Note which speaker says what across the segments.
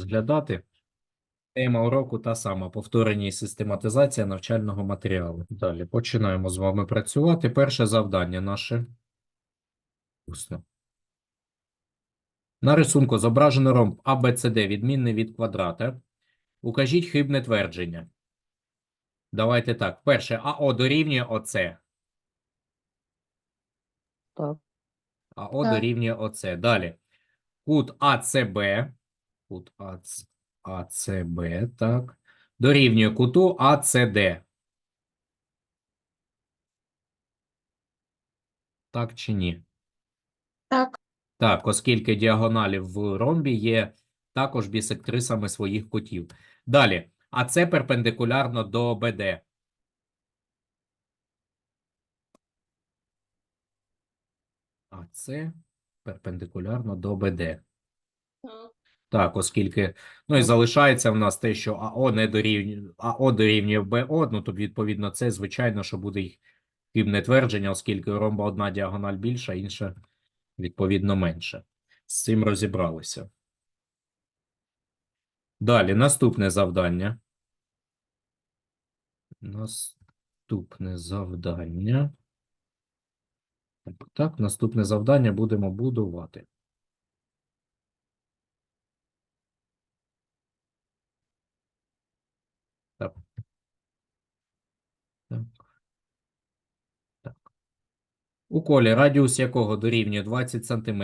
Speaker 1: розглядати. Тема уроку та сама повторення і систематизація навчального матеріалу. Далі починаємо з вами працювати. Перше завдання наше. Усно. На рисунку зображено ромб ABCD відмінний від квадрата. Укажіть хибне твердження. Давайте так. Перше АО дорівнює ОЦ.
Speaker 2: Так.
Speaker 1: АО
Speaker 2: Так.
Speaker 1: дорівнює ОЦ. Далі. Кут АЦБ. Кут АЦБ, так. Дорівнює куту АЦД. Так чи ні?
Speaker 2: Так.
Speaker 1: Так, оскільки діагоналі в ромбі є також бісектрисами своїх кутів. Далі. АЦ перпендикулярно до БД. АЦ перпендикулярно до БД. Так, оскільки, ну і залишається в нас те, що АО не дорівнює, АО дорівнює БО, ну то відповідно це, звичайно, що буде й хибне твердження, оскільки у ромба одна діагональ більша, інша, відповідно, менша. З цим розібралися. Далі, наступне завдання. Наступне завдання. Так, наступне завдання будемо будувати. Так. Так. Так. У колі радіус якого дорівнює 20 см.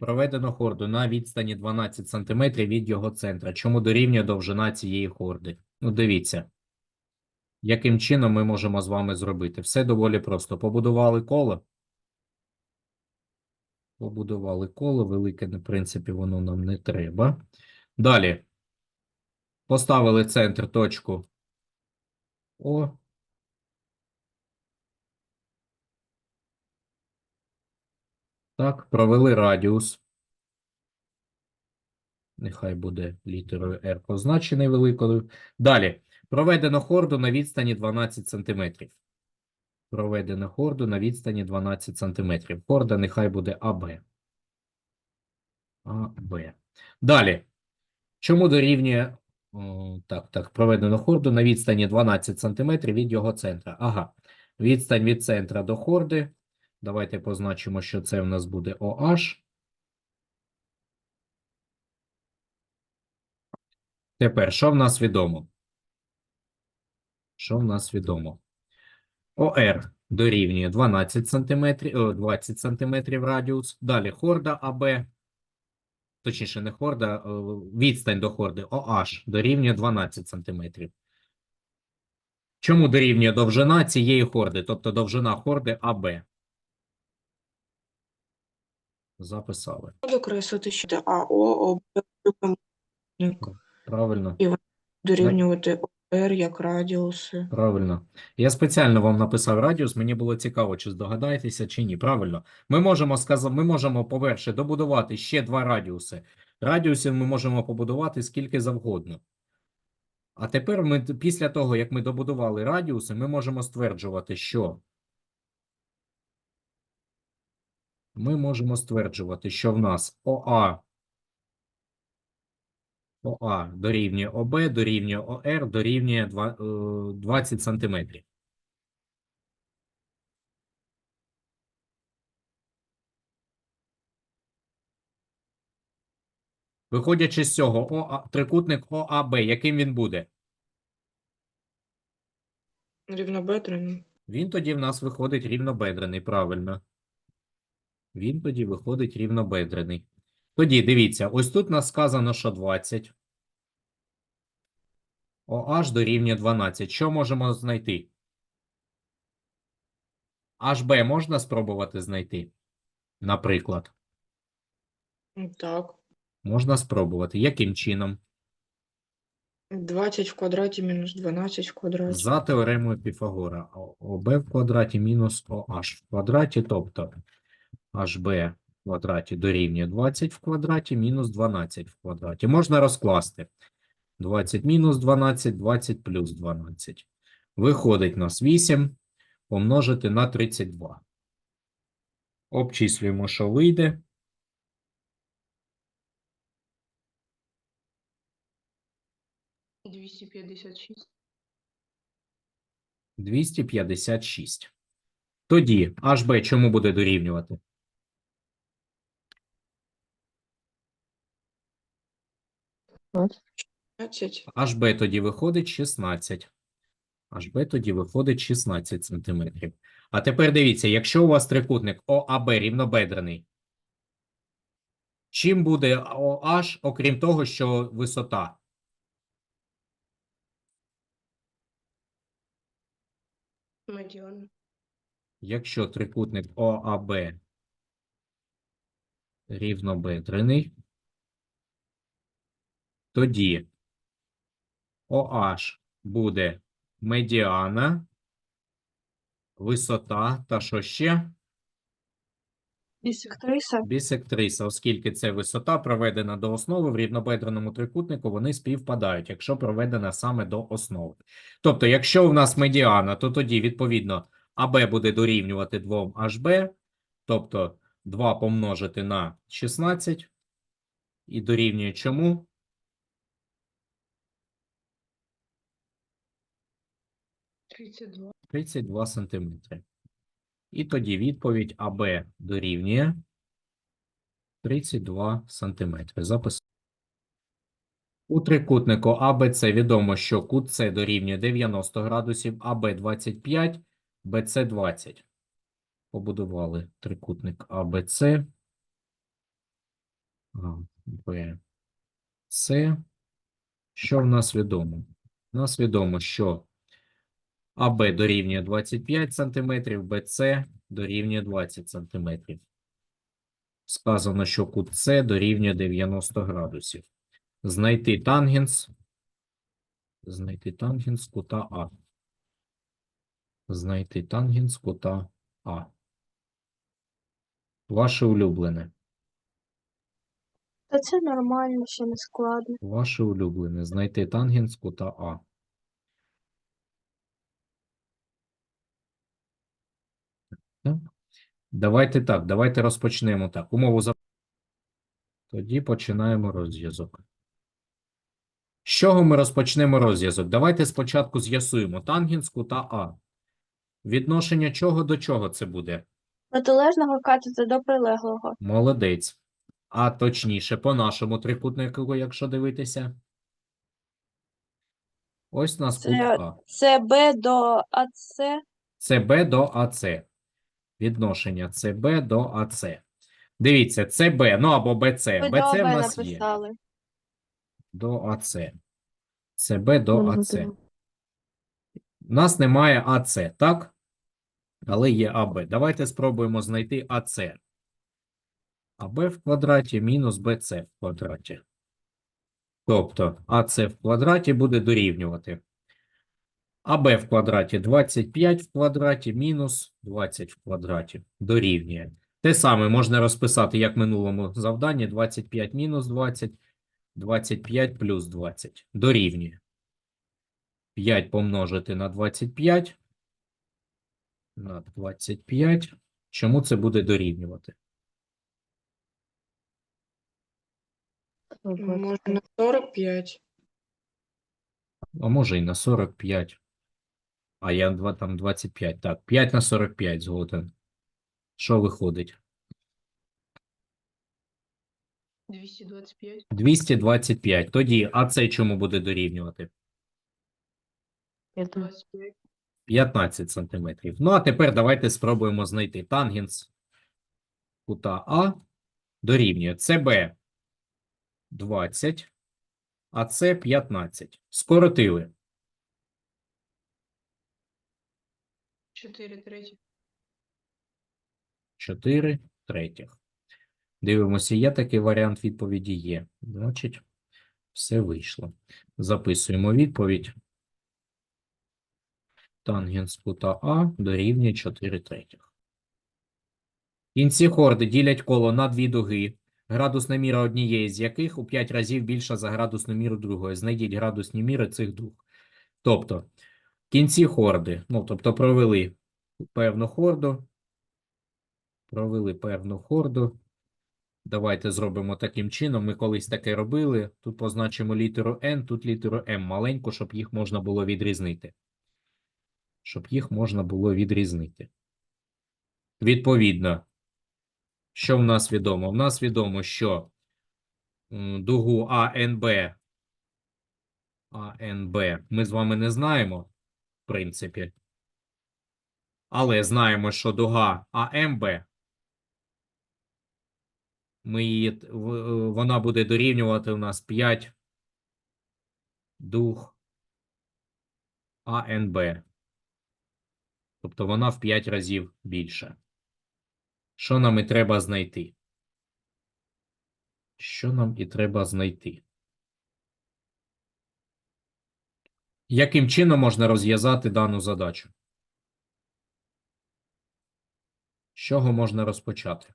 Speaker 1: Проведено хорду на відстані 12 см від його центра. Чому дорівнює довжина цієї хорди? Ну, дивіться. Яким чином ми можемо з вами зробити? Все доволі просто. Побудували коло. Побудували коло. Велике, в принципі, воно нам не треба. Далі. Поставили центр точку О. Так, провели радіус. Нехай буде літерою R позначений великою. Далі. Проведено хорду на відстані 12 см. Проведено хорду на відстані 12 см. Хорда нехай буде АБ. АБ. Далі. Чому дорівнює Так, так, проведено хорду на відстані 12 см від його центра. Ага, відстань від центра до хорди. Давайте позначимо, що це в нас буде OH. Тепер, що в нас відомо? Що в нас відомо? ОР дорівнює 12 см, 20 см радіус. Далі хорда АБ. Точніше, не хорда, відстань до хорди OH дорівнює 12 см. Чому дорівнює довжина цієї хорди? Тобто довжина хорди АБ. Записали.
Speaker 3: Докреслити, що АО
Speaker 1: Правильно.
Speaker 3: дорівнювати ОР як радіуси.
Speaker 1: Правильно. Я спеціально вам написав радіус, мені було цікаво, чи здогадаєтеся, чи ні. Правильно. Ми можемо сказати, ми можемо, по-перше, добудувати ще два радіуси. Радіусів ми можемо побудувати скільки завгодно. А тепер ми, після того, як ми добудували радіуси, ми можемо стверджувати, що ми можемо стверджувати, що в нас ОА ОА дорівнює ОБ, дорівнює ОР, дорівнює е, 20 сантиметрів. Виходячи з цього, ОА, трикутник ОАБ, яким він буде?
Speaker 3: Рівнобедрений.
Speaker 1: Він тоді в нас виходить рівнобедрений, правильно. Він тоді виходить рівнобедрений. Тоді, дивіться, ось тут нас сказано, що 20. OH дорівнює 12. Що можемо знайти? HB можна спробувати знайти? Наприклад.
Speaker 3: Так.
Speaker 1: Можна спробувати. Яким чином?
Speaker 3: 20 в квадраті мінус 12 в квадраті.
Speaker 1: За теоремою Піфагора. ОБ в квадраті мінус OH в квадраті, тобто HB квадраті дорівнює 20 в квадраті мінус 12 в квадраті. Можна розкласти 20 мінус 12, 20 плюс 12. Виходить нас 8 помножити на 32. Обчислюємо, що вийде.
Speaker 4: Двісті п'ятдесят шість.
Speaker 1: 256. Тоді HB чому буде дорівнювати?
Speaker 3: Двадцять.
Speaker 1: HB тоді виходить 16. HB тоді виходить 16 сантиметрів. А тепер дивіться, якщо у вас трикутник ОАБ рівнобедрений, чим буде OH, окрім того, що висота?
Speaker 4: Медіан.
Speaker 1: Якщо трикутник ОАБ рівнобедрений, тоді OH буде медіана, висота та що ще?
Speaker 2: Бісектриса.
Speaker 1: Бісектриса, оскільки це висота проведена до основи в рівнобедреному трикутнику, вони співпадають, якщо проведена саме до основи. Тобто, якщо в нас медіана, то тоді, відповідно, АБ буде дорівнювати 2 HB, тобто 2 помножити на 16, і дорівнює чому?
Speaker 4: Тридцять два.
Speaker 1: 32 сантиметри. І тоді відповідь АБ дорівнює 32 сантиметри. Запис. У трикутнику АБЦ відомо, що кут С дорівнює 90 градусів, АБ 25, БЦ 20. Побудували трикутник АБЦ. АБЦ. Що в нас відомо? У нас відомо, що АБ дорівнює 25 см, БЦ дорівнює 20 см. Сказано, що кут С дорівнює 90 градусів. Знайти тангенс. Знайти тангенс кута А. Знайти тангенс кута А. Ваше улюблене.
Speaker 2: Та це нормально, що не складно.
Speaker 1: Ваше улюблене. Знайти тангенс кута А. Давайте так, давайте розпочнемо так. Умову за... Тоді починаємо розв'язок. З чого ми розпочнемо розв'язок? Давайте спочатку з'ясуємо тангенс кута А. Відношення чого до чого це буде?
Speaker 2: Протилежного катета до прилеглого.
Speaker 1: Молодець. А точніше, по нашому трикутнику, якщо дивитися. Ось у нас кут
Speaker 2: Це-
Speaker 1: А.
Speaker 2: Це Б до АЦ.
Speaker 1: ЦБ до АЦ. Відношення ЦБ до АЦ. Дивіться, ЦБ, ну або БЦ.
Speaker 2: Ви
Speaker 1: БЦ в нас є. До АЦ. ЦБ до. АЦ. У нас немає АЦ, так? Але є АБ. Давайте спробуємо знайти АЦ. АБ в квадраті мінус БЦ в квадраті. Тобто АЦ в квадраті буде дорівнювати. АБ в квадраті 25 в квадраті мінус 20 в квадраті дорівнює. Те саме можна розписати, як в минулому завданні, 25 мінус 20, 25 плюс 20 дорівнює. 5 помножити на 25 на 25. Чому це буде дорівнювати?
Speaker 3: Може на сорок п'ять.
Speaker 1: А може і на 45. А я два, там 25. Так, 5 на 45 згоден. Що виходить?
Speaker 4: 225.
Speaker 1: 225. Тоді, а це чому буде дорівнювати?
Speaker 4: 25.
Speaker 1: 15 сантиметрів. Ну, а тепер давайте спробуємо знайти тангенс кута А дорівнює ЦБ 20, а С 15. Скоротили.
Speaker 4: 4 треті.
Speaker 1: 4 третіх. Дивимося, є такий варіант відповіді є. Значить, все вийшло. Записуємо відповідь. Тангенс кута А дорівнює 4 третіх. Кінці хорди ділять коло на дві дуги, градусна міра однієї з яких у 5 разів більша за градусну міру другої. Знайдіть градусні міри цих дуг. Тобто, кінці хорди, ну, тобто провели певну хорду, провели певну хорду, Давайте зробимо таким чином. Ми колись таке робили. Тут позначимо літеру N, тут літеру M маленьку, щоб їх можна було відрізнити. Щоб їх можна було відрізнити. Відповідно, що в нас відомо? В нас відомо, що м, дугу АНБ, АНБ ми з вами не знаємо, принципі. Але знаємо, що дуга АМБ ми її, е, вона буде дорівнювати у нас 5 дуг АНБ. Тобто вона в 5 разів більша. Що нам і треба знайти? Що нам і треба знайти? Яким чином можна розв'язати дану задачу? З чого можна розпочати?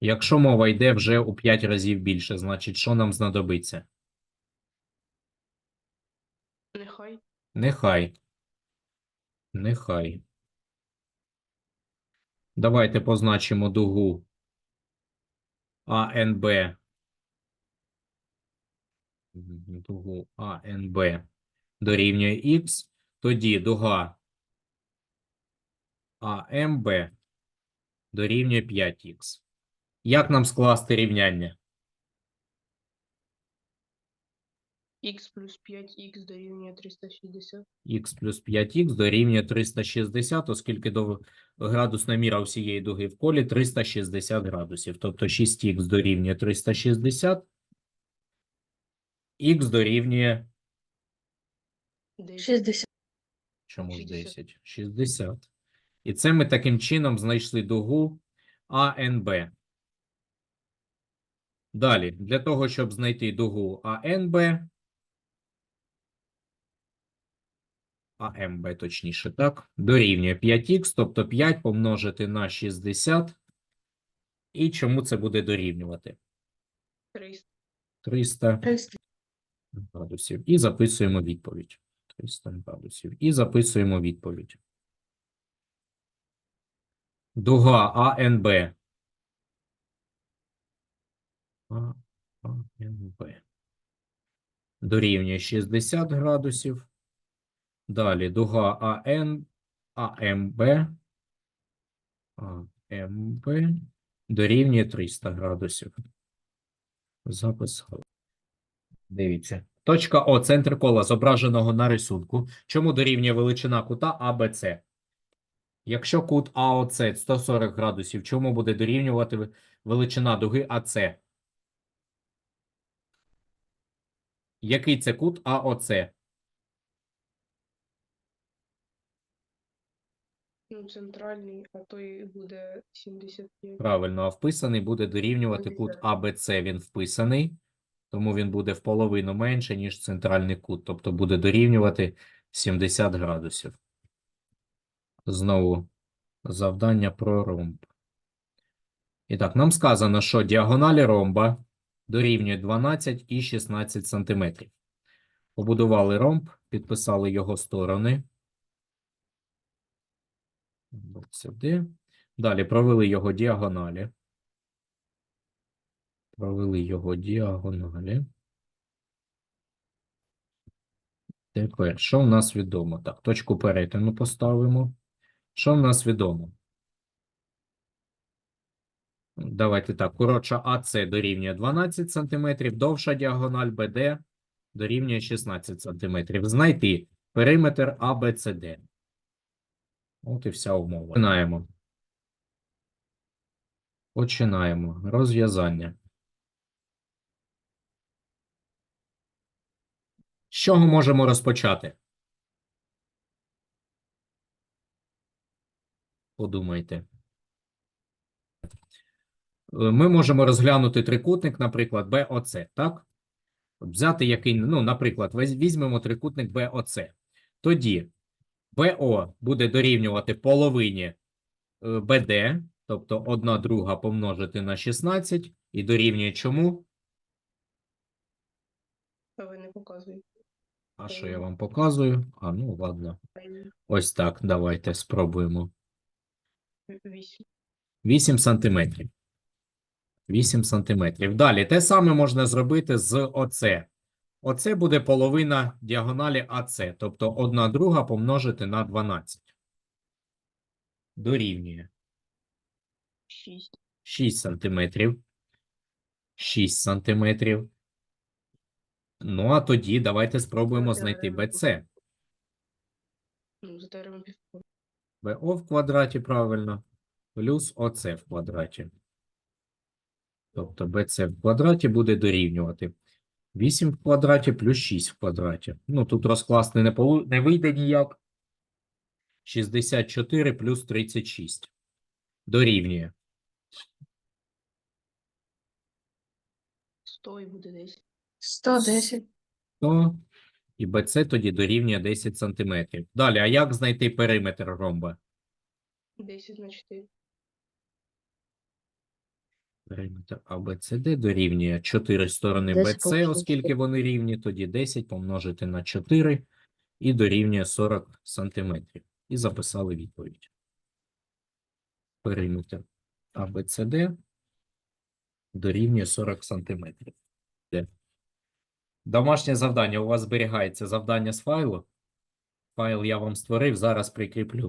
Speaker 1: Якщо мова йде вже у 5 разів більше, значить, що нам знадобиться?
Speaker 4: Нехай.
Speaker 1: Нехай. Нехай. Давайте позначимо дугу АНБ. Дугу АНБ дорівнює Х. Тоді дуга АМБ дорівнює 5х. Як нам скласти рівняння?
Speaker 4: Х плюс 5х дорівнює 360.
Speaker 1: х плюс 5х дорівнює 360, оскільки до градусна міра всієї дуги в колі 360 градусів. Тобто 6х дорівнює 360, х дорівнює
Speaker 2: 60.
Speaker 1: чому ж 10? 60. І це ми таким чином знайшли дугу АНБ. Далі, для того, щоб знайти дугу АНБ, АМБ точніше, так, дорівнює 5х, тобто 5 помножити на 60. І чому це буде дорівнювати?
Speaker 4: 300.
Speaker 1: 300 градусів. І записуємо відповідь. 300 градусів. І записуємо відповідь. Дуга АНБ. АНБ. Дорівнює 60 градусів. Далі дуга АН, АМБ. АМБ дорівнює 300 градусів. Записали. Дивіться. Точка О, центр кола, зображеного на рисунку. Чому дорівнює величина кута АБЦ? Якщо кут АОЦ 140 градусів, чому буде дорівнювати величина дуги АЦ? Який це кут АОЦ?
Speaker 4: Ну, центральний, а той буде 75.
Speaker 1: Правильно, а вписаний буде дорівнювати кут АБЦ. Він вписаний, тому він буде в половину менше, ніж центральний кут. Тобто буде дорівнювати 70 градусів. Знову завдання про ромб. І так, нам сказано, що діагоналі ромба дорівнює 12 і 16 сантиметрів. Побудували ромб, підписали його сторони. Сюди. Далі провели його діагоналі. Провели його діагоналі. Тепер, що в нас відомо? Так, точку перетину поставимо. Що в нас відомо? Давайте так, коротша АЦ дорівнює 12 см, довша діагональ БД дорівнює 16 см. Знайти периметр АБЦД. От і вся умова. Починаємо. Починаємо. Розв'язання. Чого можемо розпочати? Подумайте. Е, Ми можемо розглянути трикутник, наприклад, БОЦ, так? Взяти який, ну, наприклад, візьмемо трикутник БОЦ. Тоді БО буде дорівнювати половині е, БД, тобто 1 друга помножити на 16, і дорівнює чому?
Speaker 4: А ви не показуєте.
Speaker 1: А що я вам показую? А, ну ладно. Ось так, давайте спробуємо.
Speaker 4: 8.
Speaker 1: 8 сантиметрів. 8 сантиметрів. Далі те саме можна зробити з ОЦ. Оце буде половина діагоналі АЦ, тобто 1 друга помножити на 12. Дорівнює
Speaker 4: 6.
Speaker 1: 6 сантиметрів. 6 сантиметрів. Ну, а тоді давайте спробуємо знайти БЦ.
Speaker 4: Ну, за півкола.
Speaker 1: БО в квадраті, правильно, плюс ОЦ в квадраті. Тобто БЦ в квадраті буде дорівнювати 8 в квадраті плюс 6 в квадраті. Ну, тут розкласти не, полу... не вийде ніяк. 64 плюс 36. Дорівнює.
Speaker 4: 100 і буде 10.
Speaker 2: 110.
Speaker 1: 100. І БЦ тоді дорівнює 10 сантиметрів. Далі, а як знайти периметр ромба?
Speaker 4: 10 на 4.
Speaker 1: Периметр ABCD дорівнює 4 сторони
Speaker 5: 10
Speaker 1: BC,
Speaker 5: помножити
Speaker 1: оскільки вони рівні, тоді 10 помножити на 4 і дорівнює 40 сантиметрів. І записали відповідь. Периметр ABCD дорівнює 40 сантиметрів. Домашнє завдання. У вас зберігається завдання з файлу. Файл я вам створив, зараз прикріплю.